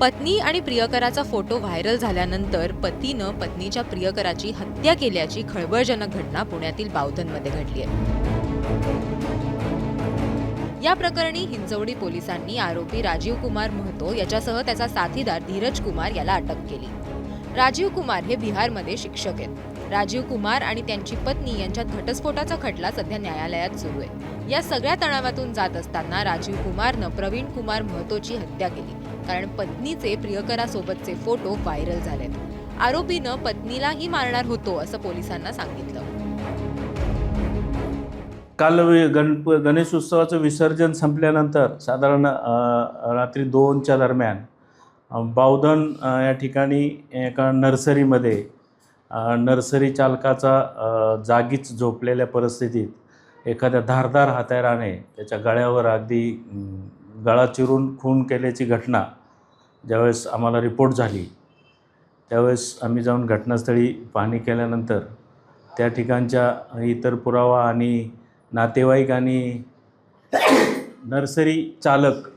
पत्नी आणि प्रियकराचा photo viral झाल्यानंतर पतीनं पत्नीच्या प्रियकराची हत्या केल्याची खळबळजनक घटना पुण्यातील बावधनमध्ये घडली आहे. या प्रकरणी हिंजवडी पोलिसांनी आरोपी राजीव कुमार महतो याच्यासह त्याचा साथीदार धीरज कुमार याला अटक केली. राजीव कुमार हे बिहारमध्ये शिक्षक आहेत. राजीव कुमार आणि त्यांची पत्नी यांच्यात घटस्फोटाचा खटला सध्या न्यायालयात सुरू आहे. या सगळ्या तणावातून जात असताना राजीव कुमारनं प्रवीण कुमार महतोची हत्या केली. कारण पत्नीचे प्रियकरासोबतचे फोटो व्हायरल झालेत. आरोपीनं पत्नीलाही मारणार होतो असं पोलिसांना सांगितलं. काल वि- गणप गणेश उत्सवाचं विसर्जन संपल्यानंतर साधारण रात्री दोनच्या दरम्यान बावधन या ठिकाणी एका नर्सरीमध्ये नर्सरी चालकाचा जागीच झोपलेल्या परिस्थितीत एखाद्या धारदार हत्याराने त्याच्या गळ्यावर अगदी गळा चिरून खून केल्याची घटना ज्यावेळेस आम्हाला रिपोर्ट झाली त्यावेळेस आम्ही जाऊन घटनास्थळी पाहणी केल्यानंतर त्या ठिकाणच्या इतर पुरावा आणि नातेवाईक आणि नर्सरी चालक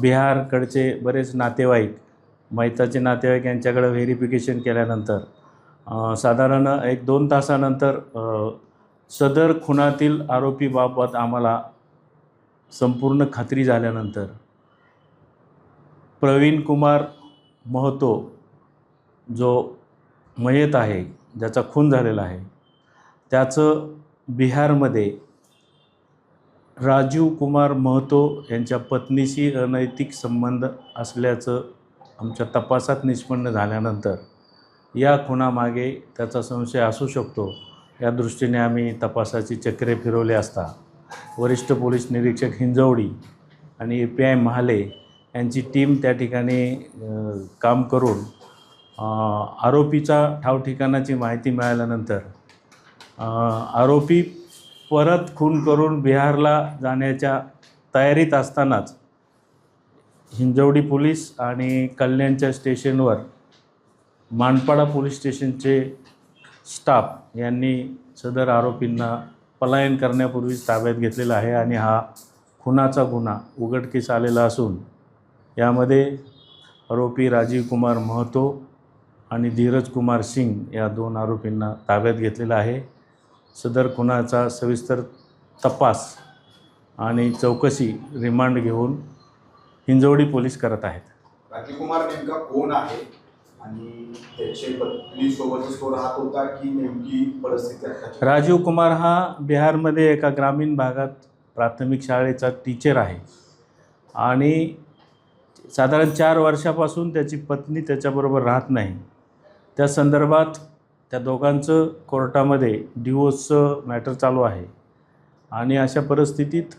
बिहारकडचे बरेच नातेवाईक मैताचे नातेवाईक यांच्याकडे व्हेरिफिकेशन केल्यानंतर साधारण एक दोन तासानंतर सदर खुनातील आरोपीबाबत आम्हाला संपूर्ण खात्री झाल्यानंतर प्रवीण कुमार महतो जो मयत आहे ज्याचा खून झालेला आहे त्याचं बिहारमध्ये राजीव कुमार महतो यांच्या पत्नीशी अनैतिक संबंध असल्याचं आमच्या तपासात निष्पन्न झाल्यानंतर या खुनामागे त्याचा संशय असू शकतो. या दृष्टीने आम्ही तपासाची चक्रे फिरवले असता वरिष्ठ पोलीस निरीक्षक हिंजवडी आणि ए पी आय महाले यांची टीम त्या ठिकाणी काम करून आरोपीचा ठावठिकाणाची माहिती मिळाल्यानंतर आरोपी परत खून करून बिहारला जाण्याच्या तयारीत असतानाच हिंजवडी पोलीस आणि कल्याणच्या स्टेशनवर मानपाडा पोलीस स्टेशनचे स्टाफ यांनी सदर आरोपींना पलायन करण्यापूर्वीच ताब्यात घेतलेला आहे आणि हा खुनाचा गुन्हा उघडकीस आलेला असून यामध्ये आरोपी राजीव कुमार महतो आणि धीरज कुमार सिंग या दोन आरोपींना ताब्यात घेतलेला आहे. सदर खुनाचा सविस्तर तपास आणि चौकशी रिमांड घेऊन हिंजवडी पोलीस करत आहेत. राजीवकुमार नेमका कोण आहे? आणि त्याचे पत्नी सोबतच तो राहत होता की नेमकी परिस्थिती आताची? राजीव कुमार हा बिहारमध्ये एका ग्रामीण भागात प्राथमिक शाळेचा टीचर आहे. आणि साधारण चार वर्षापासून त्याची पत्नी त्याच्याबरोबर राहत नाही. त्या संदर्भात त्या दोघांचं कोर्टामध्ये डिवोर्सचं मॅटर चालू आहे. आणि अशा परिस्थितीत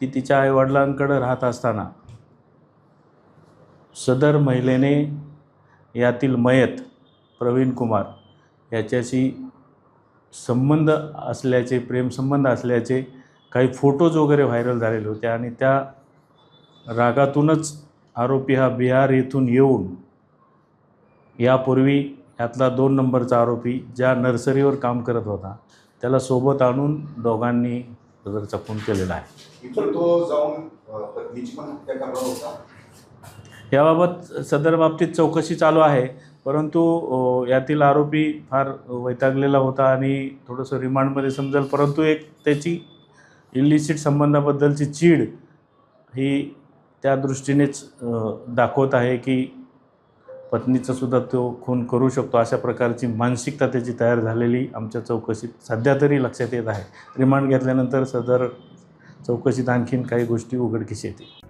ती तिच्या आईवडिलांकडं राहत असताना सदर महिलेने यातील मयत प्रवीण कुमार याच्याशी संबंध असल्याचे प्रेमसंबंध असल्याचे काही फोटोज वगैरे व्हायरल झालेले होते आणि त्या रागातूनच आरोपी हा बिहार येथून येऊन यापूर्वी यातला दोन नंबरचा आरोपी ज्या नर्सरीवर काम करत होता त्याला सोबत आणून दोघांनी सदरचा खून केलेला आहे. तो जाऊन अ, पत्नीची पण हत्या करणार होता? याबाबत सदर बाबतीत चौकशी चालू आहे परंतु यातील आरोपी फार वैतागलेला होता आणि थोडंसं रिमांडमध्ये समजेल परंतु एक त्याची इलिसिट संबंधाबद्दलची चीड ही त्या दृष्टीनेच दाखवत आहे की पत्नीचासुद्धा तो खून करू शकतो अशा प्रकारची मानसिकता त्याची तयार झालेली आमच्या चौकशीत सध्या तरी लक्षात येत आहे. रिमांड घेतल्यानंतर सदर चौकशीत आणखीन काही गोष्टी उघडकीस येतील.